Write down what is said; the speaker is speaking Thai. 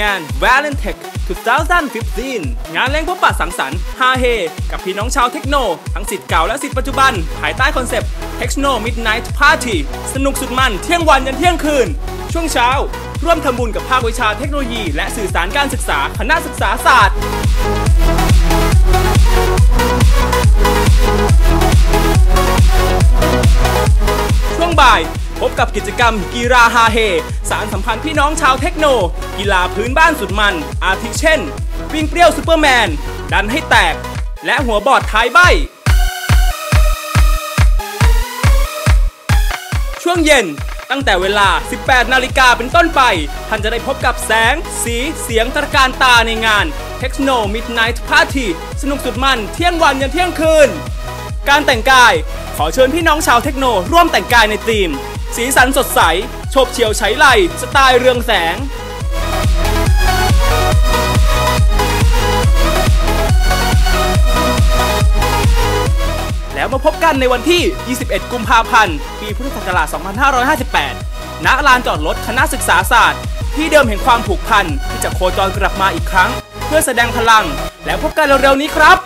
งาน Valentech 2015 งานเลี้ยงพบปะสังสรรค์ฮาเฮกับพี่น้องชาวเทคโน ทั้งสิทธิ์เก่าและสิทธิ์ปัจจุบัน ภายใต้คอนเซปต์ Techno Midnight Party สนุกสุดมันเที่ยงวันยันเที่ยงคืน ช่วงเช้า ร่วมทำบุญกับภาควิชาเทคโนโลยี และสื่อสารการศึกษาคณะศึกษาศาสตร์ พบกับกิจกรรมกีฬาฮาเฮ สารสัมพันธ์พี่น้องชาวเทคโน กีฬาพื้นบ้านสุดมัน อาทิเช่น วิ่งเปรี้ยวซูเปอร์แมน ดันให้แตก และหัวบอดท้ายใบ ช่วงเย็นตั้งแต่เวลา 18 นาฬิกาเป็นต้นไป ท่านจะได้พบกับแสง สี เสียงตระการตาในงาน Techno Midnight Party สนุกสุดมันเที่ยงวันยันเที่ยงคืน การแต่งกาย ขอเชิญพี่น้องชาวเทคโนร่วมแต่งกายในธีม สีสันสดใสโฉบเฉียวใช้ไหลสไตล์เรืองแสง แล้วมาพบกันในวันที่ 21 กุมภาพันธ์ ปีพุทธศักราช 2558 ณ ลานจอดรถคณะศึกษาศาสตร์ ที่เดิมแห่งความผูกพันที่จะโคจรกลับมาอีกครั้ง เพื่อแสดงพลัง แล้วพบกันเร็วๆนี้ครับ